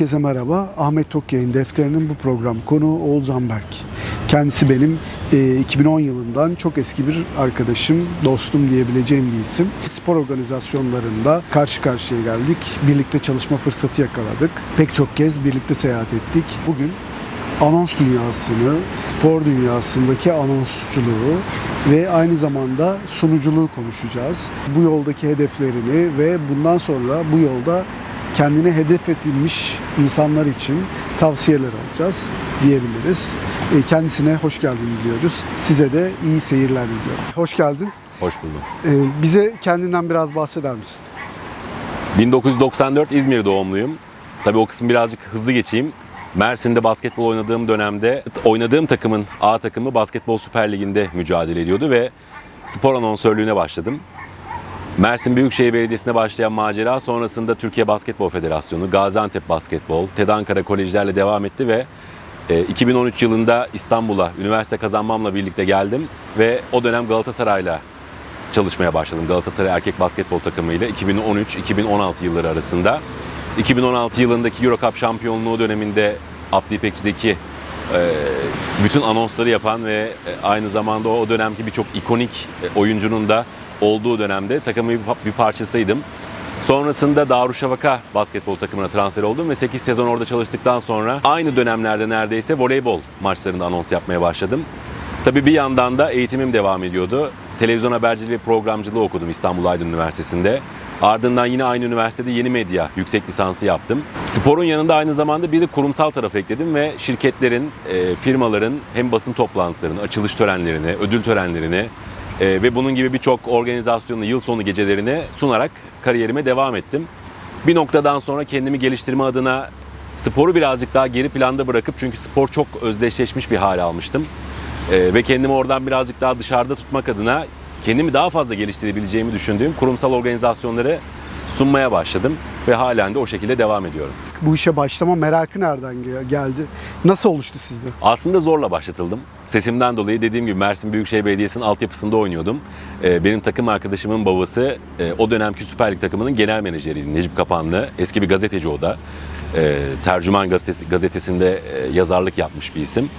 Herkese merhaba. Ahmet Tokyay'ın defterinin bu program konuğu Oğuz Amberk. Kendisi benim e, 2010 yılından çok eski bir arkadaşım, dostum diyebileceğim bir isim. Spor organizasyonlarında karşı karşıya geldik. Birlikte çalışma fırsatı yakaladık. Pek çok kez birlikte seyahat ettik. Bugün anons dünyasını, spor dünyasındaki anonsçuluğu ve aynı zamanda sunuculuğu konuşacağız. Bu yoldaki hedeflerini ve bundan sonra bu yolda kendine hedef edilmiş insanlar için tavsiyeler alacağız diyebiliriz. E, Kendisine hoş geldin diyoruz. Size de iyi seyirler diliyorum. Hoş geldin. Hoş bulduk. E, Bize kendinden biraz bahseder misin? 1994 İzmir doğumluyum. Tabii o kısmı birazcık hızlı geçeyim. Mersin'de basketbol oynadığım dönemde oynadığım takımın A takımı Basketbol Süper Ligi'nde mücadele ediyordu ve spor anonsörlüğüne başladım. Mersin Büyükşehir Belediyesi'ne başlayan macera sonrasında Türkiye Basketbol Federasyonu, Gaziantep Basketbol, TED Ankara Kolejlerle devam etti ve e, 2013 yılında İstanbul'a üniversite kazanmamla birlikte geldim ve o dönem Galatasaray'la çalışmaya başladım Galatasaray erkek basketbol takımıyla 2013-2016 yılları arasında. 2016 yılındaki Euro Cup şampiyonluğu döneminde Abdi İpekçi'deki e, bütün anonsları yapan ve e, aynı zamanda o dönemki birçok ikonik e, oyuncunun da olduğu dönemde takımın bir, parçasıydım. Sonrasında Darüşşafaka basketbol takımına transfer oldum ve 8 sezon orada çalıştıktan sonra aynı dönemlerde neredeyse voleybol maçlarında anons yapmaya başladım. Tabii bir yandan da eğitimim devam ediyordu. Televizyon haberciliği ve programcılığı okudum İstanbul Aydın Üniversitesi'nde. Ardından yine aynı üniversitede yeni medya yüksek lisansı yaptım. Sporun yanında aynı zamanda bir de kurumsal taraf ekledim ve şirketlerin, e, firmaların hem basın toplantılarını, açılış törenlerini, ödül törenlerini e, ve bunun gibi birçok organizasyonlu yıl sonu gecelerini sunarak kariyerime devam ettim. Bir noktadan sonra kendimi geliştirme adına sporu birazcık daha geri planda bırakıp çünkü spor çok özdeşleşmiş bir hale almıştım. Ee, ve kendimi oradan birazcık daha dışarıda tutmak adına kendimi daha fazla geliştirebileceğimi düşündüğüm kurumsal organizasyonları sunmaya başladım ve halen de o şekilde devam ediyorum. Bu işe başlama merakı nereden ge- geldi? Nasıl oluştu sizde? Aslında zorla başlatıldım. Sesimden dolayı dediğim gibi Mersin Büyükşehir Belediyesi'nin altyapısında oynuyordum. Ee, benim takım arkadaşımın babası e, o dönemki Süper Lig takımının genel menajeriydi Necip Kapanlı. Eski bir gazeteci o da. Ee, Tercüman gazetesi, gazetesinde e, yazarlık yapmış bir isim.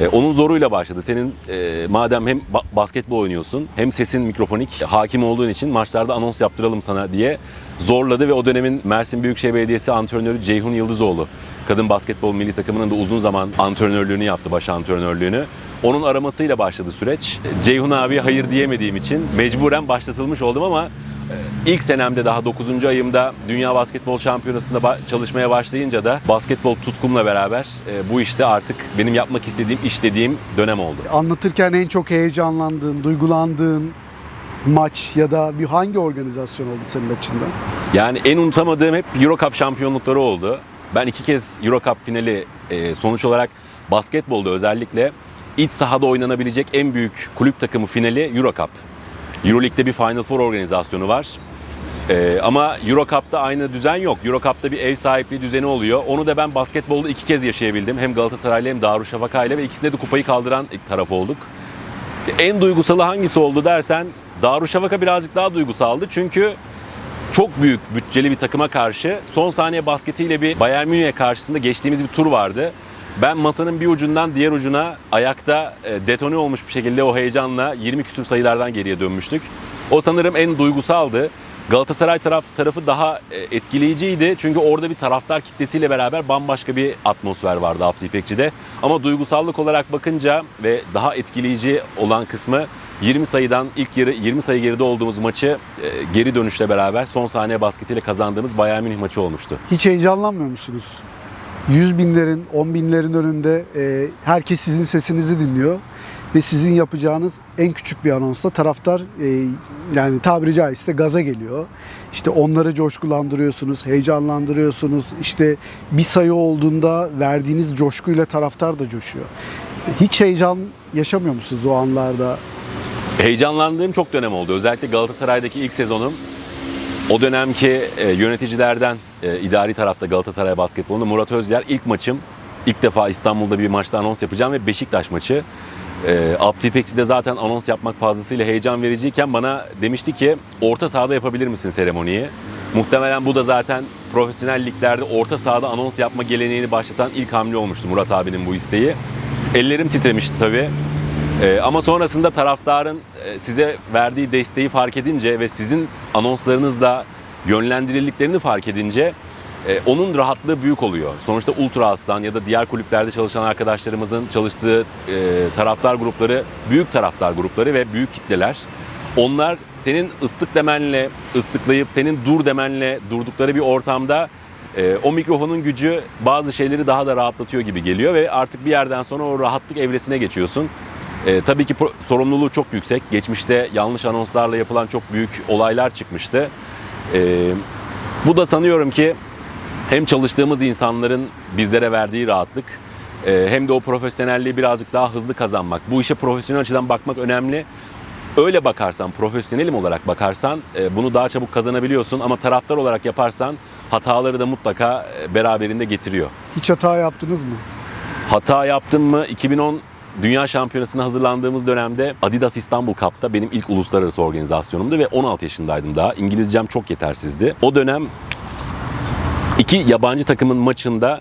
E, Onun zoruyla başladı. Senin e, madem hem ba- basketbol oynuyorsun hem sesin mikrofonik hakim olduğun için maçlarda anons yaptıralım sana diye zorladı ve o dönemin Mersin Büyükşehir Belediyesi antrenörü Ceyhun Yıldızoğlu kadın basketbol milli takımının da uzun zaman antrenörlüğünü yaptı, baş antrenörlüğünü. Onun aramasıyla başladı süreç. Ceyhun abi hayır diyemediğim için mecburen başlatılmış oldum ama e, ilk senemde daha 9. ayımda Dünya Basketbol Şampiyonası'nda çalışmaya başlayınca da basketbol tutkumla beraber e, bu işte artık benim yapmak istediğim iş dediğim dönem oldu. Anlatırken en çok heyecanlandığın, duygulandığın maç ya da bir hangi organizasyon oldu senin açından? Yani en unutamadığım hep Euro Cup şampiyonlukları oldu. Ben iki kez Euro Cup finali e, sonuç olarak basketbolda özellikle iç sahada oynanabilecek en büyük kulüp takımı finali Euro Cup. Euroleague'de bir Final Four organizasyonu var. E, ama Euro Cup'ta aynı düzen yok. Euro Cup'ta bir ev sahipliği düzeni oluyor. Onu da ben basketbolda iki kez yaşayabildim. Hem Galatasaray'la hem Darüşşafaka'yla ve ikisinde de kupayı kaldıran taraf olduk. En duygusalı hangisi oldu dersen Darüşşafaka birazcık daha duygusaldı. Çünkü çok büyük bütçeli bir takıma karşı son saniye basketiyle bir Bayern Münih'e karşısında geçtiğimiz bir tur vardı. Ben masanın bir ucundan diğer ucuna ayakta e, detone olmuş bir şekilde o heyecanla 20 küsur sayılardan geriye dönmüştük. O sanırım en duygusaldı. Galatasaray taraf tarafı daha e, etkileyiciydi. Çünkü orada bir taraftar kitlesiyle beraber bambaşka bir atmosfer vardı Abdi İpekçi'de. Ama duygusallık olarak bakınca ve daha etkileyici olan kısmı 20 sayıdan ilk yarı 20 sayı geride olduğumuz maçı e, geri dönüşle beraber son saniye basketiyle kazandığımız Bayern Münih maçı olmuştu. Hiç heyecanlanmıyor musunuz? Yüz binlerin, on binlerin önünde e, herkes sizin sesinizi dinliyor ve sizin yapacağınız en küçük bir anonsla taraftar e, yani tabiri caizse gaza geliyor. İşte onları coşkulandırıyorsunuz, heyecanlandırıyorsunuz. İşte bir sayı olduğunda verdiğiniz coşkuyla taraftar da coşuyor. Hiç heyecan yaşamıyor musunuz o anlarda? Heyecanlandığım çok dönem oldu. Özellikle Galatasaray'daki ilk sezonum. O dönemki e, yöneticilerden e, idari tarafta Galatasaray basketbolunda Murat Özyer ilk maçım. İlk defa İstanbul'da bir maçta anons yapacağım ve Beşiktaş maçı. E, Abdi İpekçi de zaten anons yapmak fazlasıyla heyecan vericiyken bana demişti ki orta sahada yapabilir misin seremoniyi? Muhtemelen bu da zaten profesyonel liglerde orta sahada anons yapma geleneğini başlatan ilk hamle olmuştu Murat abinin bu isteği. Ellerim titremişti tabii. Ee, ama sonrasında taraftarın e, size verdiği desteği fark edince ve sizin anonslarınızla yönlendirildiklerini fark edince e, onun rahatlığı büyük oluyor. Sonuçta Ultra Aslan ya da diğer kulüplerde çalışan arkadaşlarımızın çalıştığı e, taraftar grupları büyük taraftar grupları ve büyük kitleler. Onlar senin ıslık demenle ıslıklayıp senin dur demenle durdukları bir ortamda e, o mikrofonun gücü bazı şeyleri daha da rahatlatıyor gibi geliyor ve artık bir yerden sonra o rahatlık evresine geçiyorsun. E, tabii ki sorumluluğu çok yüksek. Geçmişte yanlış anonslarla yapılan çok büyük olaylar çıkmıştı. E, bu da sanıyorum ki hem çalıştığımız insanların bizlere verdiği rahatlık e, hem de o profesyonelliği birazcık daha hızlı kazanmak. Bu işe profesyonel açıdan bakmak önemli. Öyle bakarsan, profesyonelim olarak bakarsan e, bunu daha çabuk kazanabiliyorsun ama taraftar olarak yaparsan hataları da mutlaka e, beraberinde getiriyor. Hiç hata yaptınız mı? Hata yaptım mı? 2010 Dünya Şampiyonası'na hazırlandığımız dönemde Adidas İstanbul Cup'ta benim ilk uluslararası organizasyonumdu ve 16 yaşındaydım daha. İngilizcem çok yetersizdi. O dönem iki yabancı takımın maçında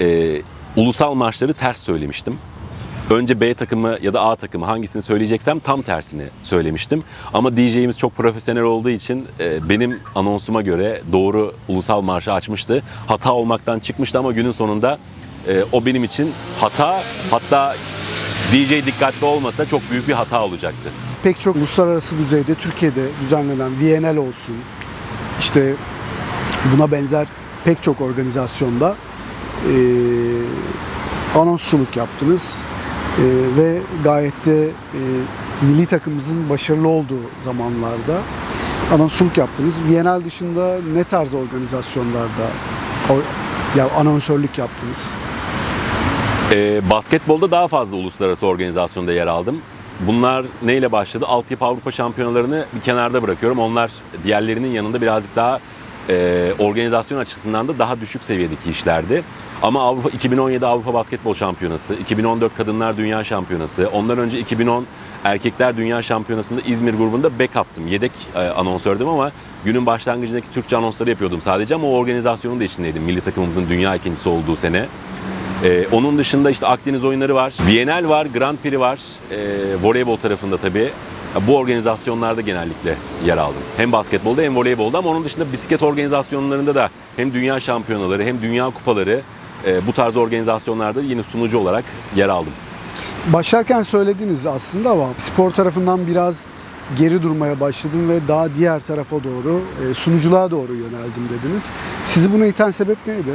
e, ulusal marşları ters söylemiştim. Önce B takımı ya da A takımı hangisini söyleyeceksem tam tersini söylemiştim. Ama DJ'imiz çok profesyonel olduğu için e, benim anonsuma göre doğru ulusal marşı açmıştı. Hata olmaktan çıkmıştı ama günün sonunda e, o benim için hata hatta DJ dikkatli olmasa çok büyük bir hata olacaktı. Pek çok uluslararası düzeyde Türkiye'de düzenlenen VNL olsun, işte buna benzer pek çok organizasyonda e, anonsçuluk yaptınız E, ve gayet de e, milli takımımızın başarılı olduğu zamanlarda anonsçuluk yaptınız. VNL dışında ne tarz organizasyonlarda o- ya anonsörlük yaptınız? E, basketbolda daha fazla uluslararası organizasyonda yer aldım. Bunlar neyle başladı? Altyapı Avrupa Şampiyonalarını bir kenarda bırakıyorum. Onlar diğerlerinin yanında birazcık daha e, organizasyon açısından da daha düşük seviyedeki işlerdi. Ama Avrupa 2017 Avrupa Basketbol Şampiyonası, 2014 Kadınlar Dünya Şampiyonası, ondan önce 2010 Erkekler Dünya Şampiyonası'nda İzmir grubunda backup'tım. Yedek e, anonsördüm ama günün başlangıcındaki Türkçe anonsları yapıyordum sadece ama o organizasyonun da içindeydim. Milli takımımızın dünya ikincisi olduğu sene. Ee, onun dışında işte Akdeniz oyunları var, Bienal var, Grand Prix var, ee, voleybol tarafında tabii. Bu organizasyonlarda genellikle yer aldım. Hem basketbolda hem voleybolda ama onun dışında bisiklet organizasyonlarında da hem dünya şampiyonaları hem dünya kupaları ee, bu tarz organizasyonlarda yine sunucu olarak yer aldım. Başlarken söylediniz aslında ama spor tarafından biraz geri durmaya başladım ve daha diğer tarafa doğru, e, sunuculuğa doğru yöneldim dediniz. Sizi buna iten sebep neydi?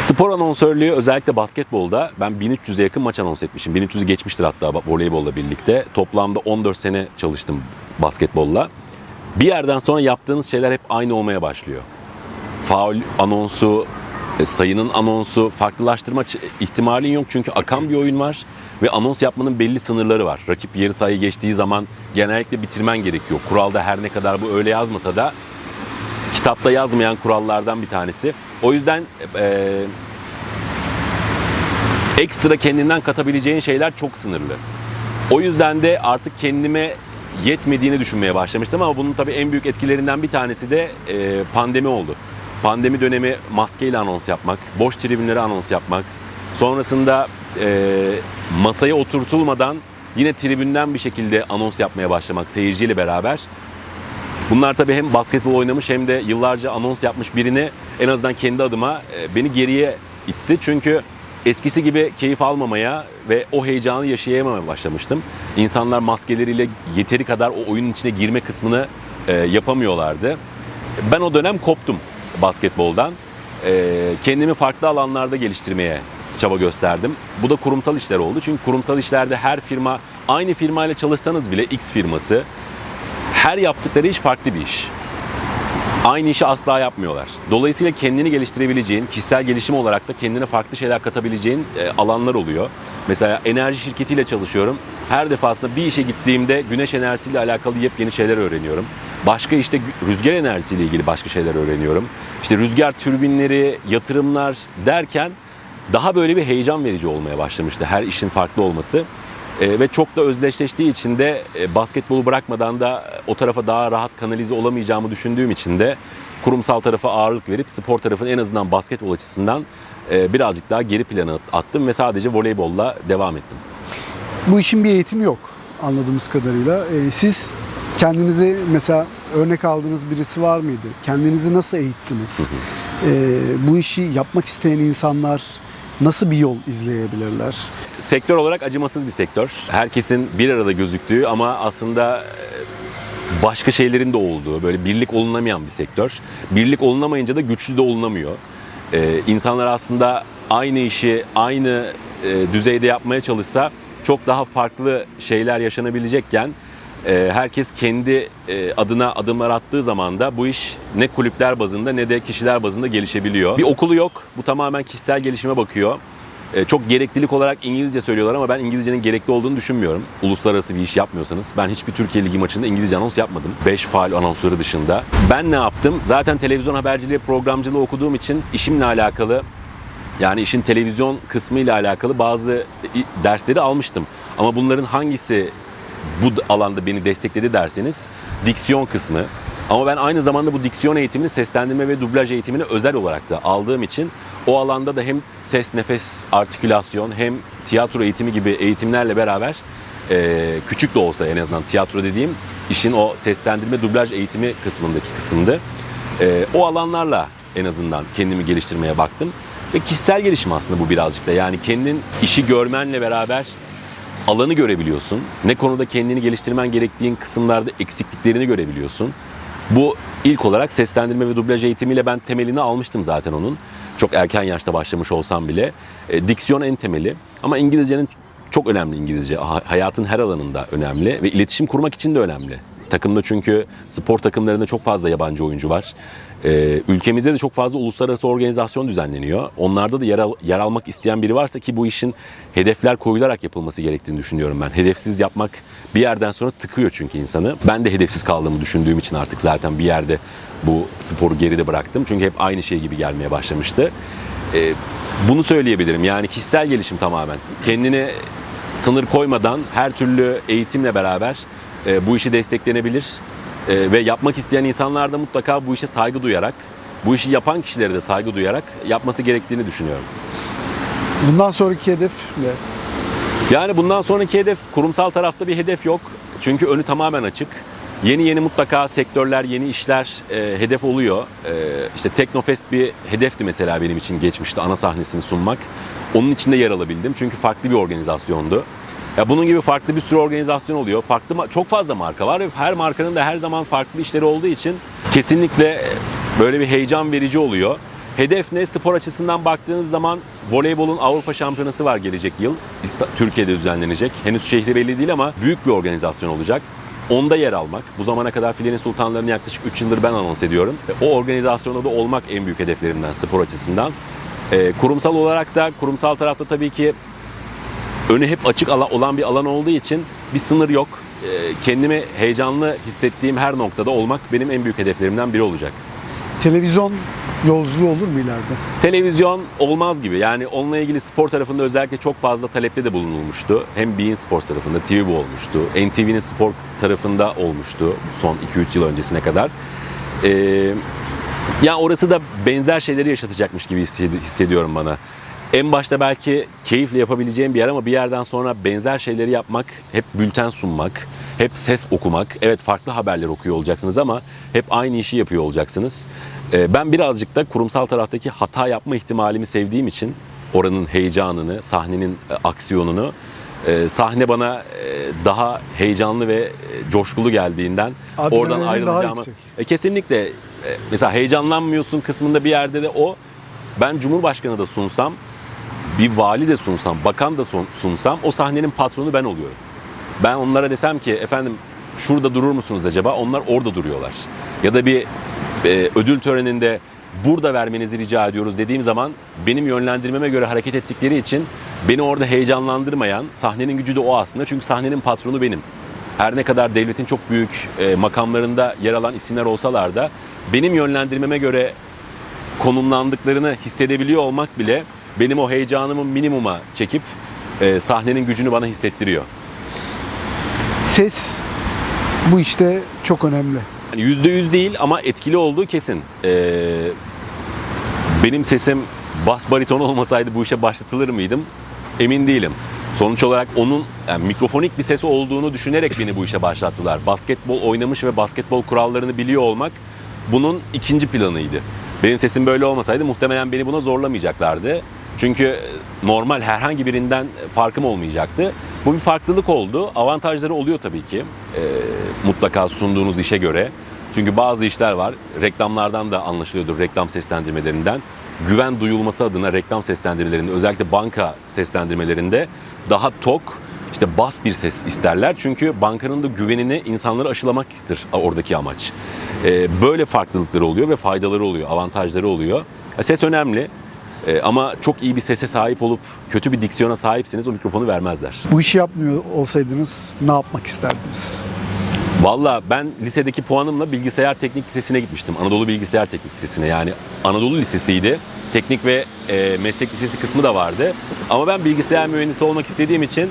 Spor anonsörlüğü özellikle basketbolda ben 1300'e yakın maç anons etmişim. 1300'ü geçmiştir hatta voleybolla birlikte. Toplamda 14 sene çalıştım basketbolla. Bir yerden sonra yaptığınız şeyler hep aynı olmaya başlıyor. Faul anonsu, e, sayının anonsu, farklılaştırma ihtimalin yok çünkü akan bir oyun var ve anons yapmanın belli sınırları var. Rakip yarı sahayı geçtiği zaman genellikle bitirmen gerekiyor. Kuralda her ne kadar bu öyle yazmasa da kitapta yazmayan kurallardan bir tanesi. O yüzden e, ekstra kendinden katabileceğin şeyler çok sınırlı. O yüzden de artık kendime yetmediğini düşünmeye başlamıştım ama bunun tabii en büyük etkilerinden bir tanesi de e, pandemi oldu. Pandemi dönemi maskeyle anons yapmak, boş tribünlere anons yapmak, sonrasında e, masaya oturtulmadan yine tribünden bir şekilde anons yapmaya başlamak seyirciyle beraber. Bunlar tabii hem basketbol oynamış hem de yıllarca anons yapmış birini en azından kendi adıma e, beni geriye itti. Çünkü eskisi gibi keyif almamaya ve o heyecanı yaşayamamaya başlamıştım. İnsanlar maskeleriyle yeteri kadar o oyunun içine girme kısmını e, yapamıyorlardı. Ben o dönem koptum basketboldan. E, kendimi farklı alanlarda geliştirmeye çaba gösterdim. Bu da kurumsal işler oldu. Çünkü kurumsal işlerde her firma aynı firmayla çalışsanız bile X firması her yaptıkları iş farklı bir iş. Aynı işi asla yapmıyorlar. Dolayısıyla kendini geliştirebileceğin, kişisel gelişim olarak da kendine farklı şeyler katabileceğin e, alanlar oluyor. Mesela enerji şirketiyle çalışıyorum. Her defasında bir işe gittiğimde güneş enerjisiyle alakalı yepyeni şeyler öğreniyorum. Başka işte rüzgar enerjisiyle ilgili başka şeyler öğreniyorum. İşte rüzgar türbinleri, yatırımlar derken daha böyle bir heyecan verici olmaya başlamıştı her işin farklı olması. E, ve çok da özdeşleştiği için de e, basketbolu bırakmadan da o tarafa daha rahat kanalize olamayacağımı düşündüğüm için de kurumsal tarafa ağırlık verip spor tarafını en azından basketbol açısından e, birazcık daha geri plana attım ve sadece voleybolla devam ettim. Bu işin bir eğitimi yok anladığımız kadarıyla. Ee, siz kendinizi mesela örnek aldığınız birisi var mıydı? Kendinizi nasıl eğittiniz? Ee, bu işi yapmak isteyen insanlar nasıl bir yol izleyebilirler? Sektör olarak acımasız bir sektör. Herkesin bir arada gözüktüğü ama aslında e, başka şeylerin de olduğu, böyle birlik olunamayan bir sektör. Birlik olunamayınca da güçlü de olunamıyor. Ee, insanlar aslında aynı işi aynı e, düzeyde yapmaya çalışsa çok daha farklı şeyler yaşanabilecekken herkes kendi e, adına adımlar attığı zaman da bu iş ne kulüpler bazında ne de kişiler bazında gelişebiliyor. Bir okulu yok. Bu tamamen kişisel gelişime bakıyor. E, Çok gereklilik olarak İngilizce söylüyorlar ama ben İngilizcenin gerekli olduğunu düşünmüyorum. Uluslararası bir iş yapmıyorsanız. Ben hiçbir Türkiye Ligi maçında İngilizce anons yapmadım. 5 faal anonsları dışında. Ben ne yaptım? Zaten televizyon haberciliği, programcılığı okuduğum için işimle alakalı yani işin televizyon kısmı ile alakalı bazı dersleri almıştım. Ama bunların hangisi bu alanda beni destekledi derseniz diksiyon kısmı. Ama ben aynı zamanda bu diksiyon eğitimini seslendirme ve dublaj eğitimini özel olarak da aldığım için o alanda da hem ses, nefes, artikülasyon hem tiyatro eğitimi gibi eğitimlerle beraber e, küçük de olsa en azından tiyatro dediğim işin o seslendirme dublaj eğitimi kısmındaki kısımdı. E, o alanlarla en azından kendimi geliştirmeye baktım. Ve kişisel gelişim aslında bu birazcık da. Yani kendin işi görmenle beraber alanı görebiliyorsun. Ne konuda kendini geliştirmen gerektiğin kısımlarda eksikliklerini görebiliyorsun. Bu ilk olarak seslendirme ve dublaj eğitimiyle ben temelini almıştım zaten onun. Çok erken yaşta başlamış olsam bile. E, diksiyon en temeli. Ama İngilizcenin çok önemli İngilizce. Ha- Hayatın her alanında önemli ve iletişim kurmak için de önemli. Takımda çünkü spor takımlarında çok fazla yabancı oyuncu var. Ee, ülkemizde de çok fazla uluslararası organizasyon düzenleniyor. Onlarda da yer, al- yer almak isteyen biri varsa ki bu işin hedefler koyularak yapılması gerektiğini düşünüyorum ben. Hedefsiz yapmak bir yerden sonra tıkıyor çünkü insanı. Ben de hedefsiz kaldığımı düşündüğüm için artık zaten bir yerde bu sporu geride bıraktım. Çünkü hep aynı şey gibi gelmeye başlamıştı. Ee, bunu söyleyebilirim. Yani kişisel gelişim tamamen. Kendini sınır koymadan her türlü eğitimle beraber e, bu işi desteklenebilir. E, ve yapmak isteyen insanlar da mutlaka bu işe saygı duyarak, bu işi yapan kişilere de saygı duyarak yapması gerektiğini düşünüyorum. Bundan sonraki hedef ne? Yani bundan sonraki hedef kurumsal tarafta bir hedef yok. Çünkü önü tamamen açık. Yeni yeni mutlaka sektörler, yeni işler e, hedef oluyor. E, işte Teknofest bir hedefti mesela benim için geçmişti ana sahnesini sunmak. Onun içinde yer alabildim çünkü farklı bir organizasyondu. Ya bunun gibi farklı bir sürü organizasyon oluyor. Farklı çok fazla marka var ve her markanın da her zaman farklı işleri olduğu için kesinlikle böyle bir heyecan verici oluyor. Hedef ne? Spor açısından baktığınız zaman voleybolun Avrupa Şampiyonası var gelecek yıl. Türkiye'de düzenlenecek. Henüz şehri belli değil ama büyük bir organizasyon olacak. Onda yer almak. Bu zamana kadar filenin sultanlarını yaklaşık 3 yıldır ben anons ediyorum. O organizasyonda da olmak en büyük hedeflerimden spor açısından. Ee, kurumsal olarak da kurumsal tarafta tabii ki önü hep açık olan bir alan olduğu için bir sınır yok. Ee, kendimi heyecanlı hissettiğim her noktada olmak benim en büyük hedeflerimden biri olacak. Televizyon yolculuğu olur mu ileride? Televizyon olmaz gibi. Yani onunla ilgili spor tarafında özellikle çok fazla talepte de bulunulmuştu. Hem Bein Sports tarafında TV bu olmuştu. NTV'nin spor tarafında olmuştu son 2-3 yıl öncesine kadar. Ee, yani orası da benzer şeyleri yaşatacakmış gibi hissedi- hissediyorum bana. En başta belki keyifle yapabileceğim bir yer ama bir yerden sonra benzer şeyleri yapmak, hep bülten sunmak, hep ses okumak. Evet farklı haberler okuyor olacaksınız ama hep aynı işi yapıyor olacaksınız. Ee, Ben birazcık da kurumsal taraftaki hata yapma ihtimalimi sevdiğim için oranın heyecanını, sahnenin e, aksiyonunu e, sahne bana e, daha heyecanlı ve e, coşkulu geldiğinden Adrenalin oradan ayrılacağımı e, kesinlikle e, mesela heyecanlanmıyorsun kısmında bir yerde de o ben Cumhurbaşkanı da sunsam bir vali de sunsam, bakan da sun- sunsam o sahnenin patronu ben oluyorum. Ben onlara desem ki efendim şurada durur musunuz acaba? Onlar orada duruyorlar. Ya da bir e, ödül töreninde burada vermenizi rica ediyoruz dediğim zaman benim yönlendirmeme göre hareket ettikleri için beni orada heyecanlandırmayan sahnenin gücü de o aslında. Çünkü sahnenin patronu benim. Her ne kadar devletin çok büyük e, makamlarında yer alan isimler olsalar da benim yönlendirmeme göre konumlandıklarını hissedebiliyor olmak bile benim o heyecanımı minimuma çekip e, sahnenin gücünü bana hissettiriyor. ses bu işte çok önemli. Yani %100 değil ama etkili olduğu kesin. Ee, benim sesim bas bariton olmasaydı bu işe başlatılır mıydım? Emin değilim. Sonuç olarak onun yani mikrofonik bir sesi olduğunu düşünerek beni bu işe başlattılar. Basketbol oynamış ve basketbol kurallarını biliyor olmak bunun ikinci planıydı. Benim sesim böyle olmasaydı muhtemelen beni buna zorlamayacaklardı. Çünkü normal herhangi birinden farkım olmayacaktı. Bu bir farklılık oldu. Avantajları oluyor tabii ki. Ee, mutlaka sunduğunuz işe göre. Çünkü bazı işler var. Reklamlardan da anlaşılıyordur reklam seslendirmelerinden. Güven duyulması adına reklam seslendirmelerinde özellikle banka seslendirmelerinde daha tok işte bas bir ses isterler. Çünkü bankanın da güvenini insanları aşılamaktır oradaki amaç. Ee, böyle farklılıkları oluyor ve faydaları oluyor, avantajları oluyor. Ya Ses önemli. Ee, ama çok iyi bir sese sahip olup kötü bir diksiyona sahipseniz o mikrofonu vermezler. Bu işi yapmıyor olsaydınız ne yapmak isterdiniz? Valla ben lisedeki puanımla bilgisayar teknik lisesine gitmiştim. Anadolu Bilgisayar Teknik Lisesi'ne yani Anadolu Lisesi'ydi. Teknik ve e, meslek lisesi kısmı da vardı. Ama ben bilgisayar mühendisi olmak istediğim için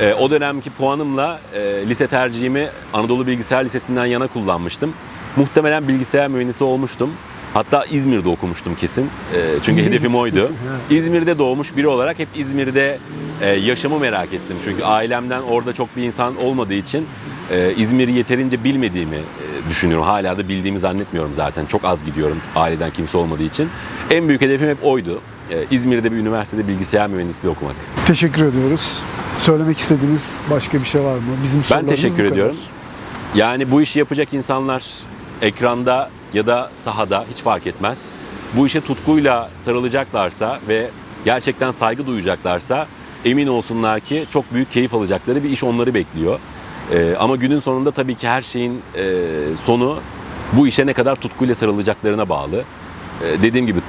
e, o dönemki puanımla e, lise tercihimi Anadolu Bilgisayar Lisesi'nden yana kullanmıştım. Muhtemelen bilgisayar mühendisi olmuştum. Hatta İzmir'de okumuştum kesin. E, çünkü hedefim oydu. İzmir'de doğmuş biri olarak hep İzmir'de e, yaşamı merak ettim. Çünkü ailemden orada çok bir insan olmadığı için e, İzmir'i yeterince bilmediğimi e, düşünüyorum. Hala da bildiğimi zannetmiyorum zaten. Çok az gidiyorum aileden kimse olmadığı için. En büyük hedefim hep oydu. E, İzmir'de bir üniversitede bilgisayar mühendisliği okumak. Teşekkür ediyoruz. Söylemek istediğiniz başka bir şey var mı? Bizim Ben sorularımız teşekkür bu kadar. ediyorum. Yani bu işi yapacak insanlar ekranda ya da sahada hiç fark etmez. Bu işe tutkuyla sarılacaklarsa ve gerçekten saygı duyacaklarsa emin olsunlar ki çok büyük keyif alacakları bir iş onları bekliyor. Ee, ama günün sonunda tabii ki her şeyin e, sonu bu işe ne kadar tutkuyla sarılacaklarına bağlı. Ee, dediğim gibi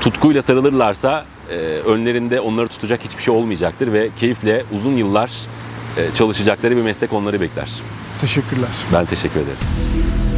tutkuyla sarılırlarsa e, önlerinde onları tutacak hiçbir şey olmayacaktır ve keyifle uzun yıllar e, çalışacakları bir meslek onları bekler. Teşekkürler. Ben teşekkür ederim.